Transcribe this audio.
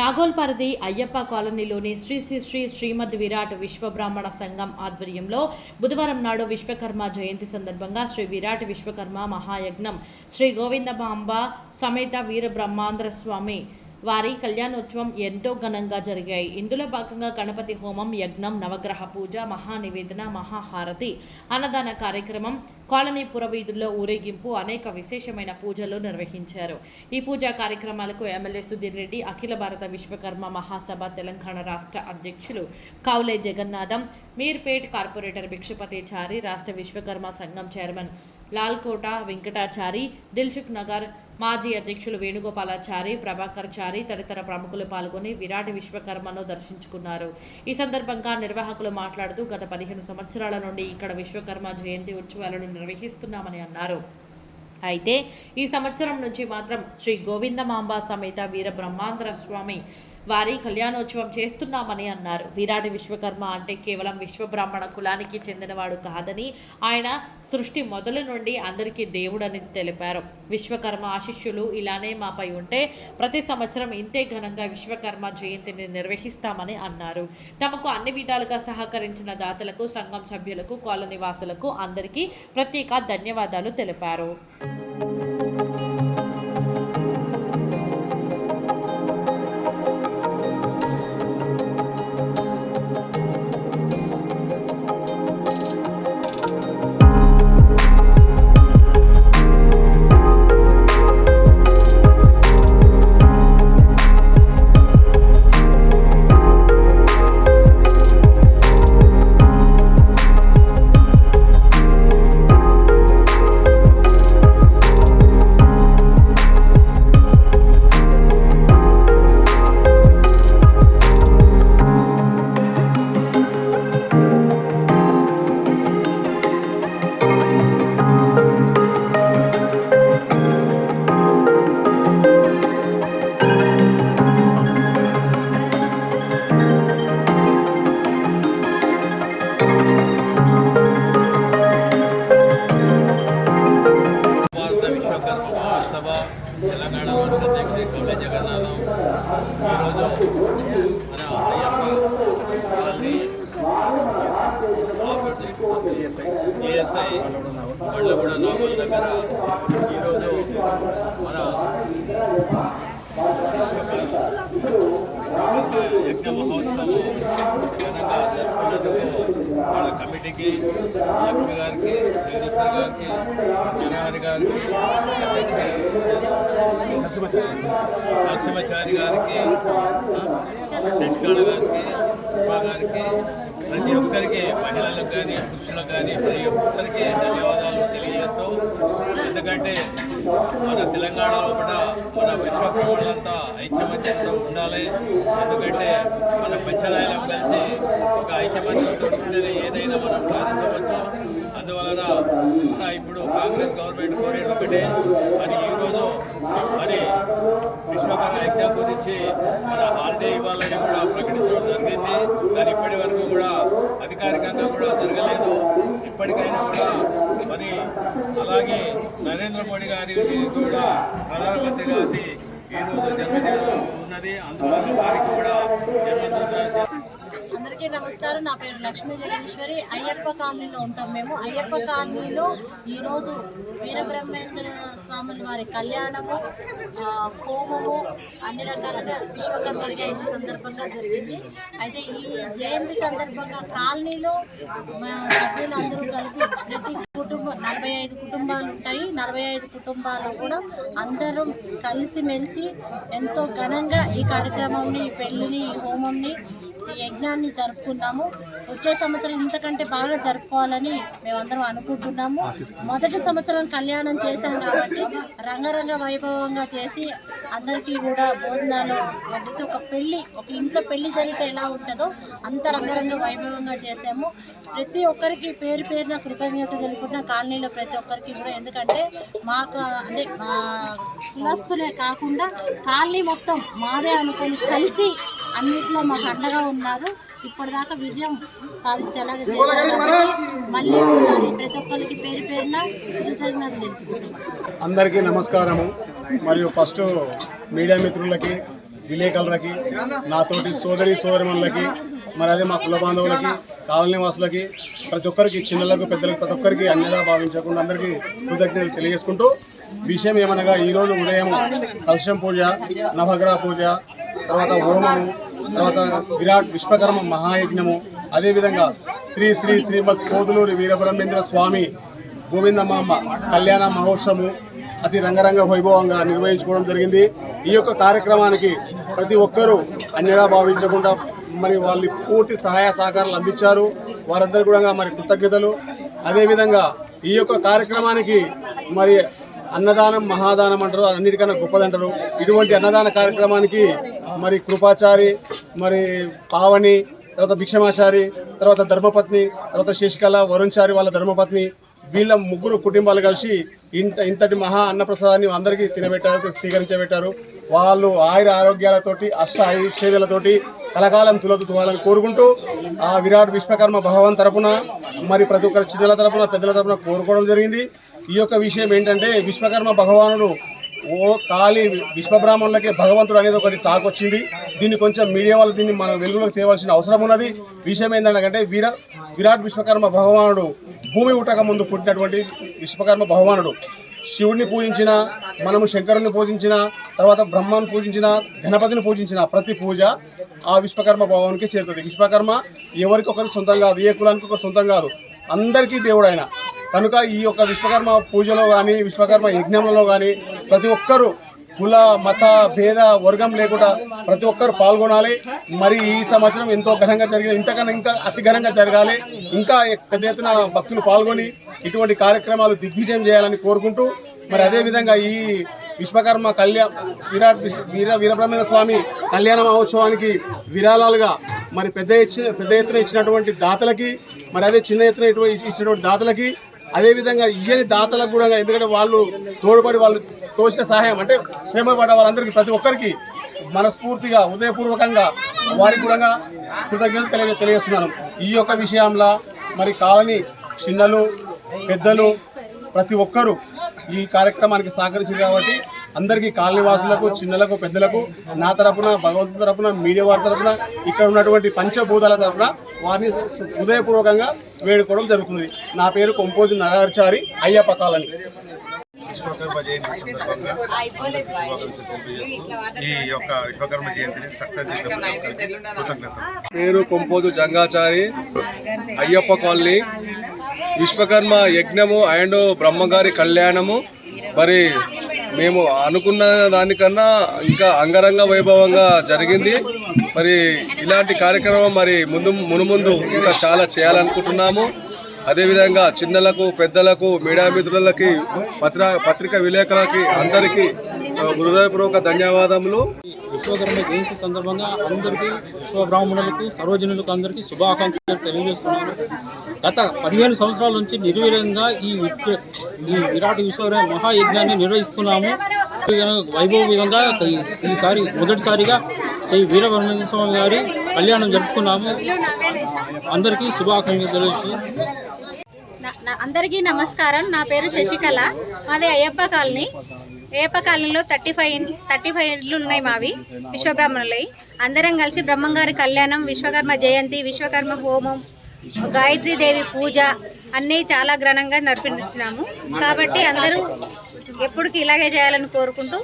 నాగోల్పరది అయ్యప్ప కాలనీలోని శ్రీ శ్రీ శ్రీ శ్రీమద్ విరాట్ విశ్వ బ్రాహ్మణ సంఘం ఆధ్వర్యంలో బుధవారం నాడు విశ్వకర్మ జయంతి సందర్భంగా శ్రీ విరాట్ విశ్వకర్మ మహాయజ్ఞం. శ్రీ గోవిందమాంబ సమేత వీర బ్రహ్మాంధ్ర స్వామి వారి కళ్యాణోత్సవం ఎంతో ఘనంగా జరిగాయి. ఇందులో భాగంగా గణపతి హోమం యజ్ఞం నవగ్రహ పూజ మహానివేదన మహాహారతి అన్నదాన కార్యక్రమం కాలనీ పురవీధుల్లో ఊరేగింపు అనేక విశేషమైన పూజలు నిర్వహించారు. ఈ పూజా కార్యక్రమాలకు ఎమ్మెల్యే సుధీర్ రెడ్డి అఖిల భారత విశ్వకర్మ మహాసభ తెలంగాణ రాష్ట్ర అధ్యక్షులు కావులే జగన్నాథం మీర్పేట్ కార్పొరేటర్ భిక్షపతి చారి రాష్ట్ర విశ్వకర్మ సంఘం చైర్మన్ లాల్కోట వెంకటాచారి దిల్సుఖ్ నగర్ మాజీ అధ్యక్షులు వేణుగోపాలాచారి ప్రభాకర్ చారి తదితర ప్రముఖులు పాల్గొని విరాట్ విశ్వకర్మను దర్శించుకున్నారు. ఈ సందర్భంగా నిర్వాహకులు మాట్లాడుతూ గత పదిహేను సంవత్సరాల నుండి ఇక్కడ విశ్వకర్మ జయంతి ఉత్సవాలను నిర్వహిస్తున్నామని అన్నారు. అయితే ఈ సంవత్సరం నుంచి మాత్రం శ్రీ గోవిందమాంబ సమేత వీర బ్రహ్మాంధ్ర స్వామి వారి కళ్యాణోత్సవం చేస్తున్నామని అన్నారు. వీరాడి విశ్వకర్మ అంటే కేవలం విశ్వబ్రాహ్మణ కులానికి చెందినవాడు కాదని ఆయన సృష్టి మొదలు నుండి అందరికీ దేవుడని తెలిపారు. విశ్వకర్మ ఆశిష్యులు ఇలానే మాపై ఉంటే ప్రతి సంవత్సరం ఇంతే ఘనంగా విశ్వకర్మ జయంతిని నిర్వహిస్తామని అన్నారు. తమకు అన్ని విధాలుగా సహకరించిన దాతలకు సంఘం సభ్యులకు కాలనీ వాసులకు అందరికీ ప్రత్యేక ధన్యవాదాలు తెలిపారు. అధ్యక్షుడు జగన్నాథం ఈరోజు మన అయ్యప్ప కాలనీ జిఎస్ఐ మళ్ళగూడ నాగోల్ దగ్గర ఈరోజు మన యజ్ఞ మహోత్సవం ఘనంగా జరుపుకున్నందుకు కమిటీకి లక్ష్మి గారికి జగదీశ్వర్ గారికి జనహరి గారికి నరసింహచారి గారికి శశికళ గారికి గారికి ప్రతి ఒక్కరికి మహిళలకు కానీ పురుషులకు కానీ ప్రతి ఒక్కరికి ధన్యవాదాలు తెలియజేస్తూ ఎందుకంటే మన తెలంగాణ లోపల మన విశ్వబ్రహ్మణులంతా ఐక్యమత్యంతో ఉండాలి. ఎందుకంటే మన పంచదాయలం కలిసి ఒక ఐక్యమత్యంతో ఉంటేనే ఏదైనా మనం సాధించవచ్చు. అందువలన మన ఇప్పుడు కాంగ్రెస్ గవర్నమెంట్ కోరేది ఒకటే మరి మరి విశ్వకర్మ యజ్ఞం గురించి మన హాలిడే ఇవ్వాలని కూడా ప్రకటించడం జరిగింది కానీ ఇప్పటి వరకు కూడా అధికారికంగా కూడా జరగలేదు ఇప్పటికైనా కూడా మరి అలాగే నరేంద్ర మోడీ గారి కూడా ప్రధానమంత్రి గారి ఈరోజు జన్మదినం ఉన్నది. అందువల్ల వారికి కూడా జన్మదిన అందరికీ నమస్కారం. నా పేరు లక్ష్మీ జగదీశ్వరి. అయ్యప్ప కాలనీలో ఉంటాం మేము. అయ్యప్ప కాలనీలో ఈరోజు వీరబ్రహ్మేంద్ర స్వాముల వారి కళ్యాణము హోమము అన్ని రకాలుగా విశ్వకర్మ జయంతి సందర్భంగా జరిగింది. అయితే ఈ జయంతి సందర్భంగా కాలనీలో మా సభ్యులు అందరూ కలిపి ప్రతి కుటుంబం నలభై ఐదు కుటుంబాలు ఉంటాయి. నలభై ఐదు కుటుంబాలు కూడా అందరం కలిసిమెలిసి ఎంతో ఘనంగా ఈ కార్యక్రమంని ఈ పెళ్ళిని ఈ హోమంని ఈ యజ్ఞాన్ని జరుపుకున్నాము వచ్చే సంవత్సరం ఇంతకంటే బాగా జరుపుకోవాలని మేమందరం అనుకుంటున్నాము. మొదటి సంవత్సరం కళ్యాణం చేశాం కాబట్టి రంగరంగ వైభవంగా చేసి అందరికీ కూడా భోజనాలు వడ్డించి ఒక పెళ్ళి ఒక ఇంట్లో పెళ్ళి జరిగితే ఎలా ఉంటుందో అంత రంగరంగ వైభవంగా చేసాము ప్రతి ఒక్కరికి పేరు పేరున కృతజ్ఞత తెలుపుకున్న కాలనీలో ప్రతి ఒక్కరికి కూడా. ఎందుకంటే మాకు అంటే మా కులస్తులే కాకుండా కాలనీ మొత్తం మాదే అనుకుని కలిసి అన్నిట్లో మాకు అండగా ఉన్నారు. ఇప్పటిదాకా విజయం సాధించేలాగా చేశారు. మళ్ళీ ఒకసారి ప్రతి ఒక్కరికి పేరు పేరున కృతజ్ఞతలు అందరికీ నమస్కారము. మరియు ఫస్ట్ మీడియా మిత్రులకి విలేకరులకి నాతోటి సోదరి సోదరిమణులకి మరి అదే మా కుల బాంధవులకి కాలనీ వాసులకి ప్రతి ఒక్కరికి చిన్నలకు పెద్దలకు ప్రతి ఒక్కరికి అన్యదా భావించకుండా అందరికీ కృతజ్ఞతలు తెలియజేసుకుంటూ విషయం ఏమనగా ఈరోజు ఉదయం కలశం పూజ నవగ్రహ పూజ తర్వాత హోమము తర్వాత విరాట్ విశ్వకర్మ మహాయజ్ఞము. అదేవిధంగా శ్రీ శ్రీ శ్రీమద్ కోదులూరి వీరబ్రహ్మేంద్ర స్వామి గోవిందమాంబ కళ్యాణ మహోత్సవము అతి రంగరంగ వైభవంగా నిర్వహించుకోవడం జరిగింది. ఈ యొక్క కార్యక్రమానికి ప్రతి ఒక్కరూ అన్యగా భావించకుండా మరి వాళ్ళు పూర్తి సహాయ సహకారాలు అందించారు. వారందరూ కూడా మరి కృతజ్ఞతలు. అదేవిధంగా ఈ యొక్క కార్యక్రమానికి మరి అన్నదానం మహాదానం అంటారు. అన్నిటికన్నా గొప్పదంటారు ఇటువంటి అన్నదాన కార్యక్రమానికి మరి కృపాచారి మరి పావని తర్వాత భిక్షమాచారి తర్వాత ధర్మపత్ని తర్వాత శశికళ వరుణ్చారి వాళ్ళ ధర్మపత్ని వీళ్ళ ముగ్గురు కుటుంబాలు కలిసి ఇంత ఇంతటి మహా అన్నప్రసాదాన్ని అందరికీ తినబెట్టారు స్వీకరించబెట్టారు. వాళ్ళు ఆయుర ఆరోగ్యాలతోటి అష్ట ఐశ్వర్యాలతోటి కలకాలం తులతువాలని కోరుకుంటూ ఆ విరాట్ విశ్వకర్మ భగవాన్ తరపున మరి ప్రతి ఒక్కరి చిన్నల తరపున పెద్దల తరపున కోరుకోవడం జరిగింది. ఈ యొక్క విషయం ఏంటంటే విశ్వకర్మ భగవానుడు ఓ ఖాళీ విశ్వబ్రాహ్మణులకే భగవంతుడు అనేది ఒకటి టాక్ వచ్చింది దీన్ని కొంచెం మీడియా వాళ్ళు దీన్ని మన వెలుగులోకి తేవాల్సిన అవసరం ఉన్నది. విషయం ఏంటంటే వీర విరాట్ విశ్వకర్మ భగవానుడు భూమి పుట్టక ముందు పుట్టినటువంటి విశ్వకర్మ భగవానుడు. శివుడిని పూజించిన మనము శంకరుని పూజించిన తర్వాత బ్రహ్మాన్ని పూజించిన గణపతిని పూజించిన ప్రతి పూజ ఆ విశ్వకర్మ భగవానికి చేరుతుంది. విశ్వకర్మ ఎవరికొకరు సొంతం కాదు ఏ కులానికి ఒకరు సొంతం కాదు. అందరికీ దేవుడు ఆయన కనుక ఈ యొక్క విశ్వకర్మ పూజలో కానీ విశ్వకర్మ యజ్ఞంలో కానీ ప్రతి ఒక్కరూ కుల మత భేద వర్గం లేకుండా ప్రతి ఒక్కరు పాల్గొనాలి. మరి ఈ సంవత్సరం ఎంతో ఘనంగా జరిగింది ఇంతకన్నా ఇంకా అతి ఘనంగా జరగాలి. ఇంకా పెద్ద ఎత్తున భక్తులు పాల్గొని ఇటువంటి కార్యక్రమాలు దిగ్విజయం చేయాలని కోరుకుంటూ మరి అదేవిధంగా ఈ విశ్వకర్మ కళ్యాణ విరాట్ వీర వీరబ్రహ్మేంద్ర స్వామి కళ్యాణ మహోత్సవానికి విరాళాలుగా మరి పెద్ద ఇచ్చిన పెద్ద ఎత్తున ఇచ్చినటువంటి దాతలకి మరి అదే చిన్న ఎత్తున ఇటువంటి ఇచ్చినటువంటి దాతలకి అదేవిధంగా ఇయ్యని దాతలకు కూడా ఎందుకంటే వాళ్ళు తోడుపడి వాళ్ళు తోచిన సహాయం అంటే శ్రమ పడ్డ వాళ్ళందరికీ ప్రతి ఒక్కరికి మనస్ఫూర్తిగా ఉదయపూర్వకంగా వారికి కూడా కృతజ్ఞతలు తెలియ తెలియజేస్తున్నాను. ఈ యొక్క విషయంలో మరి కాలనీ చిన్నలు పెద్దలు ప్రతి ఒక్కరూ ఈ కార్యక్రమానికి సహకరించారు కాబట్టి అందరికీ కాలనీవాసులకు చిన్నలకు పెద్దలకు నా తరపున భగవంతు తరపున మీడియా వారి తరపున ఇక్కడ ఉన్నటువంటి పంచభూతాల తరపున వారిని హృదయపూర్వకంగా వేడుకోవడం జరుగుతుంది. నా పేరు కొంపోజు నరహరిచారి అయ్యప్ప కాలనీ. విశ్వకర్మ జయంతి సందర్భంగా ఈ యొక్క విశ్వకర్మ జయంతిని సక్సెస్ కృతజ్ఞతలు పేరు కొంపోదు జంగాచారి అయ్యప్ప కాలనీ. విశ్వకర్మ యజ్ఞము అండ్ బ్రహ్మగారి కళ్యాణము. మరి మేము అనుకున్న దానికన్నా ఇంకా అంగరంగ వైభవంగా జరిగింది. మరి ఇలాంటి కార్యక్రమం మరి ముందు మునుముందు ఇంకా చాలా చేయాలనుకుంటున్నాము. అదేవిధంగా చిన్నలకు పెద్దలకు మీడియా మిత్రులకి పత్ర పత్రిక విలేకరులకి అందరికీ హృదయపూర్వక ధన్యవాదములు. విశ్వకర్మ జయంతి సందర్భంగా అందరికీ విశ్వబ్రాహ్మణులకు సర్వజనులకు అందరికీ శుభాకాంక్షలు తెలియజేస్తున్నాను. గత పదిహేను సంవత్సరాల నుంచి నిర్వీర్యంగా ఈ ఈ విరాట్ విశ్వకర్మ మహాయజ్ఞాన్ని నిర్వహిస్తున్నాము. వైభవంగా ఈసారి మొదటిసారిగా శ్రీ వీరబ్రహ్మేంద్ర స్వామి గారి కళ్యాణం జరుపుకున్నాము. అందరికీ శుభాకాంక్షలు అందరికీ నమస్కారం. నా పేరు శశికళ. మాది అయ్యప్ప కాలనీ. వేపకాలంలో కాలనీలో థర్టీ ఫైవ్ థర్టీ ఫైవ్ ఇండ్లు ఉన్నాయి మావి విశ్వబ్రహ్మణులవి అందరం కలిసి బ్రహ్మంగారి కళ్యాణం విశ్వకర్మ జయంతి విశ్వకర్మ హోమం గాయత్రీ దేవి పూజ అన్నీ చాలా ఘనంగా నడిపించినాము. కాబట్టి అందరూ ఎప్పటికీ ఇలాగే చేయాలని కోరుకుంటూ